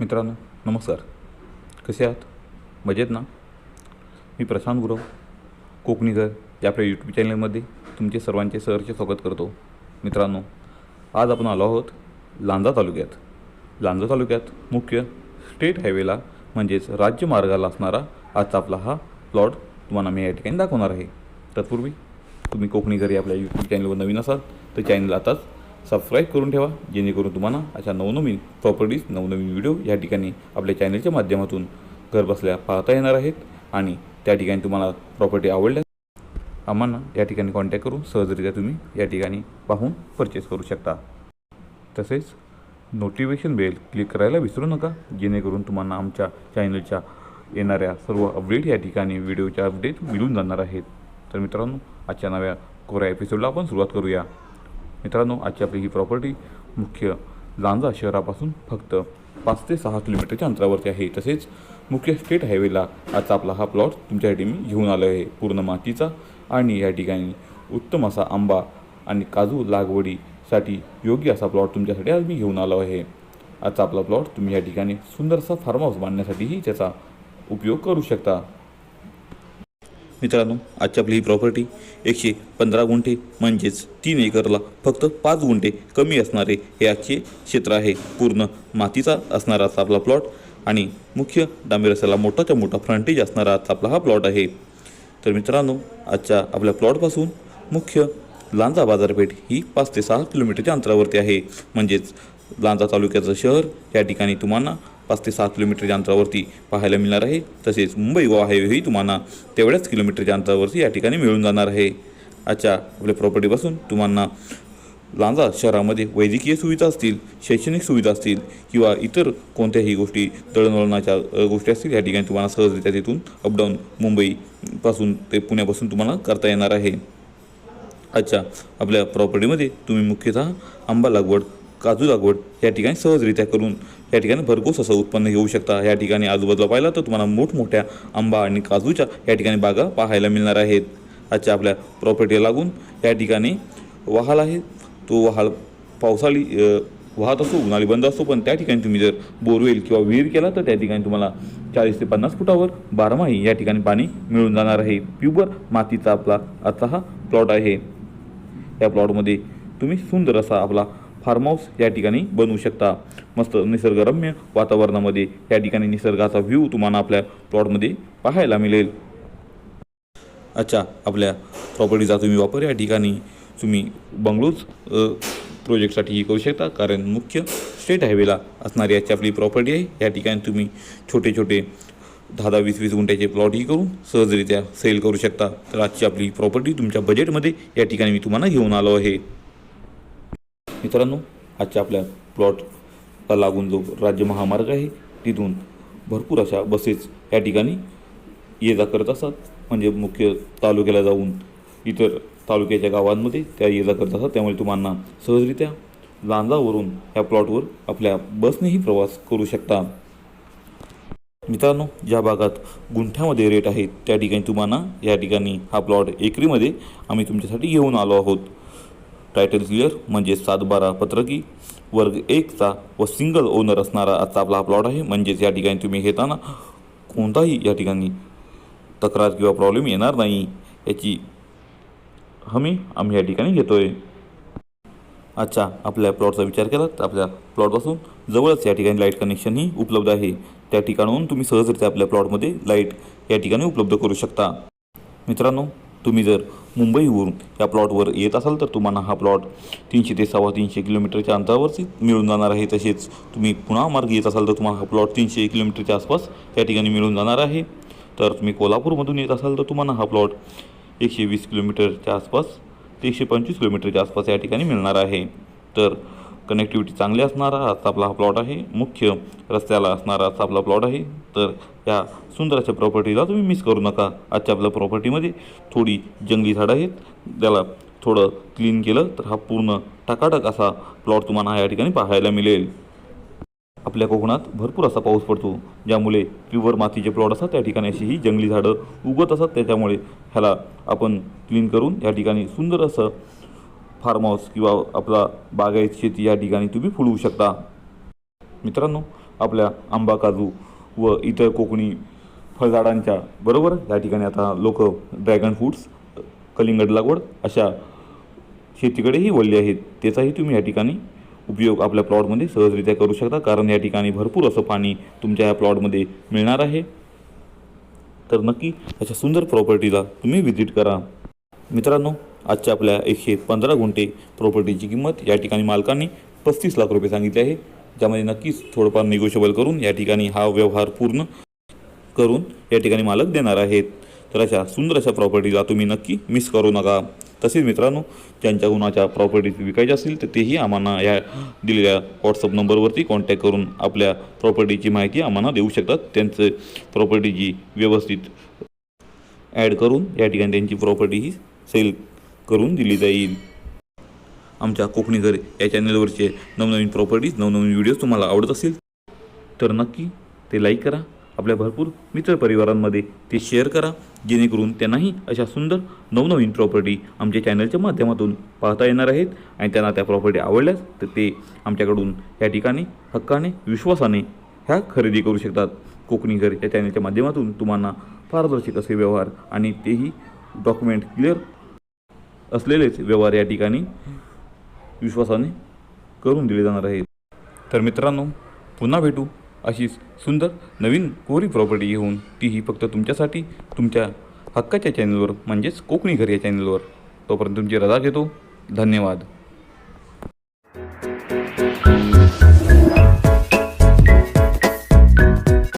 मित्रांनो नमस्कार. कसे आहात? मजेत ना? मी प्रशांत गुरव कोकणीकर या आपल्या यूट्यूब चॅनलमध्ये तुमचे सर्वांचे सहर्ष स्वागत करतो. मित्रांनो आज आपण आलो आहोत लांजा तालुक्यात. लांजा तालुक्यात मुख्य स्टेट हायवेला म्हणजेच राज्य मार्गाला असणारा आजचा आपला हा प्लॉट तुम्हाला मी या ठिकाणी दाखवणार आहे. तत्पूर्वी तुम्ही कोकणी घरी आपल्या यूट्यूब चॅनलवर नवीन असाल तर चॅनल आताच सबस्क्राईब करून ठेवा जेणेकरून तुम्हाला अशा नवनवीन प्रॉपर्टीज नवनवीन व्हिडिओ या ठिकाणी आपल्या चॅनलच्या माध्यमातून घरबसल्या पाहता येणार आहेत. आणि त्या ठिकाणी तुम्हाला प्रॉपर्टी आवडल्या आम्हाला या ठिकाणी कॉन्टॅक्ट करून सहजरित्या तुम्ही या ठिकाणी पाहून परचेस करू शकता. तसेच नोटिफिकेशन बेल क्लिक करायला विसरू नका जेणेकरून तुम्हाला आमच्या चॅनलच्या येणाऱ्या सर्व अपडेट या ठिकाणी व्हिडिओच्या अपडेट मिळून जाणार आहेत. तर मित्रांनो आजच्या नव्या कोऱ्या एपिसोडला आपण सुरुवात करूया. मित्रांनो आजची आपली ही प्रॉपर्टी मुख्य लांजा शहरापासून फक्त पाच ते सहा किलोमीटरच्या अंतरावरती आहे. तसेच मुख्य स्टेट हायवेला आजचा आपला हा प्लॉट तुमच्यासाठी मी घेऊन आलो आहे. पूर्ण मातीचा आणि या ठिकाणी उत्तम असा आंबा आणि काजू लागवडीसाठी योग्य असा प्लॉट तुमच्यासाठी आज मी घेऊन आलो आहे. आजचा आपला प्लॉट तुम्ही या ठिकाणी सुंदरसा फार्म हाऊस बांधण्यासाठीही त्याचा उपयोग करू शकता. मित्रांनो आजची आपली ही प्रॉपर्टी एकशे पंधरा गुंठे म्हणजेच तीन एकरला फक्त पाच गुंठे कमी असणारे हे आजचे क्षेत्र आहे. पूर्ण मातीचा असणारा असा आपला प्लॉट आणि मुख्य डांबेर रस्त्याला मोठाच्या मोठा फ्रंटेज असणारा आजचा आपला हा प्लॉट आहे. तर मित्रांनो आजच्या आपल्या प्लॉटपासून मुख्य लांजा बाजारपेठ ही पाच ते सहा किलोमीटरच्या अंतरावरती आहे. म्हणजेच लांजा तालुक्याचं शहर या ठिकाणी तुम्हाला पाच ते सहा किलोमीटरच्या अंतरावरती पाहायला मिळणार आहे. तसेच मुंबई गोवा हायवेही तुम्हाला तेवढ्याच किलोमीटरच्या अंतरावरती या ठिकाणी मिळून जाणार आहे. आजच्या आपल्या प्रॉपर्टीपासून तुम्हाला लांजा शहरामध्ये वैद्यकीय सुविधा असतील शैक्षणिक सुविधा असतील किंवा इतर कोणत्याही गोष्टी दळणवळणाच्या गोष्टी असतील या ठिकाणी तुम्हाला सहजरित्या तिथून अपडाऊन मुंबईपासून ते पुण्यापासून तुम्हाला करता येणार आहे. अच्छा आपल्या प्रॉपर्टीमध्ये तुम्ही मुख्यतः आंबा लागवड काजू लागवड या ठिकाणी सहजरित्या करून या ठिकाणी भरघोस असं उत्पन्न घेऊ शकता. या ठिकाणी आजूबाजूला पाहिलं तर तुम्हाला मोठमोठ्या आंबा आणि काजूच्या या ठिकाणी बागा पाहायला मिळणार आहेत. आजच्या आपल्या प्रॉपर्टीला लागून या ठिकाणी वहाल आहे. तो वहाल पावसाळी वाहत असो उन्हाळी बंद असतो पण त्या ठिकाणी तुम्ही जर बोरवेल किंवा विहीर केला तर त्या ठिकाणी तुम्हाला चाळीस ते पन्नास फुटावर बारमाही या ठिकाणी पाणी मिळून जाणार आहे. प्युबर मातीचा आपला आजचा हा प्लॉट आहे. या प्लॉटमध्ये तुम्ही सुंदर असा आपला फार्म हाऊस या ठिकाणी बनवू शकता. मस्त निसर्गरम्य वातावरणामध्ये या ठिकाणी निसर्गाचा व्ह्यू तुम्हाला आपल्या प्लॉटमध्ये पाहायला मिळेल. अच्छा आपल्या प्रॉपर्टीचा तुम्ही वापर या ठिकाणी तुम्ही बंगलोज प्रोजेक्टसाठीही करू शकता. कारण मुख्य स्टेट हायवेला असणारी याची आपली प्रॉपर्टी आहे. या ठिकाणी तुम्ही छोटे छोटे दहा दहा वीस वीस गुंठ्याचे प्लॉटही करून सहजरित्या सेल करू शकता. तर आजची आपली प्रॉपर्टी तुमच्या बजेटमध्ये या ठिकाणी मी तुम्हाला घेऊन आलो आहे. मित्रांनो आजच्या आपल्या प्लॉटला लागून जो राज्य महामार्ग आहे तिथून भरपूर अशा बसेस या ठिकाणी ये जा करत असतात. म्हणजे मुख्य तालुक्याला जाऊन इतर तालुक्याच्या गावांमध्ये त्या ये जा करत असतात. त्यामुळे तुम्हाला सहजरित्या लांजावरून या प्लॉटवर आपल्या बसनेही प्रवास करू शकता. मित्रांनो ज्या भागात गुंठ्यामध्ये रेट आहेत त्या ठिकाणी तुम्हाला या ठिकाणी हा प्लॉट एकरीमध्ये आम्ही तुमच्यासाठी घेऊन आलो आहोत. टायटल क्लिअर म्हणजे सात बारा पत्रकी वर्ग एकचा व सिंगल ओनर असणारा आजचा आपला हा प्लॉट आहे. म्हणजेच या ठिकाणी तुम्ही घेताना कोणताही या ठिकाणी तक्रार किंवा प्रॉब्लेम येणार नाही. याची हमी आम्ही या ठिकाणी घेतो आहे अच्छा आपल्या प्लॉटचा विचार केला तर आपल्या प्लॉटपासून जवळच या ठिकाणी लाइट कनेक्शनही उपलब्ध आहे. त्या ठिकाणाहून तुम्ही सहजरित्या आपल्या प्लॉटमध्ये लाइट या ठिकाणी उपलब्ध करू शकता. मित्रांनो तुम्ही जर मुंबईवरून या प्लॉटवर येत असाल तर तुम्हाला हा प्लॉट तीनशे ते सव्वा तीनशे किलोमीटरच्या अंतरावरती मिळून जाणार आहे. तसेच तुम्ही पुन्हा मार्ग येत असाल तर तुम्हाला हा प्लॉट तीनशे किलोमीटरच्या आसपास या ठिकाणी मिळून जाणार आहे. तर तुम्ही कोल्हापूरमधून येत असाल तर तुम्हाला हा प्लॉट एकशे वीस किलोमीटरच्या आसपास ते एकशे पंचवीस किलोमीटरच्या आसपास या ठिकाणी मिळणार आहे. तर कनेक्टिव्हिटी चांगली असणारा असा आपला हा प्लॉट आहे. मुख्य रस्त्याला असणारा असा आपला प्लॉट आहे. तर या सुंदर अशा प्रॉपर्टीला तुम्ही मिस करू नका. आजच्या आपल्या प्रॉपर्टीमध्ये थोडी जंगली झाडं आहेत. त्याला थोडं क्लीन केलं तर हा पूर्ण टकाटक असा प्लॉट तुम्हाला या ठिकाणी पाहायला मिळेल. आपल्या कोकणात भरपूर असा पाऊस पडतो ज्यामुळे प्युअर मातीचे प्लॉट असतात. त्या ठिकाणी अशी ही जंगली झाडं उगत असतात. त्याच्यामुळे ह्याला आपण क्लीन करून या ठिकाणी सुंदर असं फार्म हाऊस किंवा आपला बागायत शेती या ठिकाणी तुम्ही फुलवू शकता. मित्रांनो आपल्या आंबा काजू व इतर कोकणी फळझाडांच्या बरोबर या ठिकाणी आता लोक ड्रॅगन फ्रूट्स कलिंगड लागवड अशा शेतीकडेही वळले आहेत. त्याचाही तुम्ही या ठिकाणी उपयोग आपल्या प्लॉटमध्ये सहजरित्या करू शकता कारण या ठिकाणी भरपूर असं पाणी तुमच्या या प्लॉटमध्ये मिळणार आहे. तर नक्की अशा सुंदर प्रॉपर्टीला तुम्ही व्हिजिट करा. मित्रांनो आजच्या आपल्या एकशे पंधरा गुंठे प्रॉपर्टीची किंमत या ठिकाणी मालकांनी पस्तीस लाख रुपये सांगितले आहे. ज्यामध्ये नक्कीच थोडंफार निगोशिएबल करून या ठिकाणी हा व्यवहार पूर्ण करून या ठिकाणी मालक देणार आहेत. तर अशा सुंदर अशा प्रॉपर्टीला तुम्ही नक्की मिस करू नका. तसेच मित्रांनो ज्यांच्या गुणाच्या प्रॉपर्टीज विकायच्या असतील तर तेही आम्हाला या दिलेल्या व्हॉट्सअप नंबरवरती कॉन्टॅक्ट करून आपल्या प्रॉपर्टीची माहिती आम्हाला देऊ शकतात. त्यांचं प्रॉपर्टीची व्यवस्थित ॲड करून या ठिकाणी त्यांची प्रॉपर्टी ही सेल करून दिली जाईल. आमच्या कोकणी घर या चॅनलवरचे नवनवीन प्रॉपर्टीज नवनवीन व्हिडिओज तुम्हाला आवडत असेल तर नक्की ते लाईक करा. आपल्या भरपूर मित्रपरिवारांमध्ये ते शेअर करा. जेणेकरून त्यांनाही अशा सुंदर नवनवीन प्रॉपर्टी आमच्या चॅनलच्या माध्यमातून पाहता येणार आहेत. आणि त्यांना त्या प्रॉपर्टी आवडल्यास तर ते आमच्याकडून या ठिकाणी हक्काने विश्वासाने ह्या खरेदी करू शकतात. कोकणी घर या चॅनलच्या माध्यमातून तुम्हाला पारदर्शक असे व्यवहार आणि तेही डॉक्युमेंट क्लिअर असलेलेच व्यवहार या ठिकाणी विश्वासाने करून दिले जाणार आहेत. तर मित्रांनो पुन्हा भेटू अशीच सुंदर नवीन कोरी प्रॉपर्टी घेऊन. तीही फक्त तुमच्यासाठी तुमच्या हक्काच्या चॅनलवर म्हणजेच कोकणी घर या चॅनलवर तोपर्यंत तुमची रजा घेतो. धन्यवाद.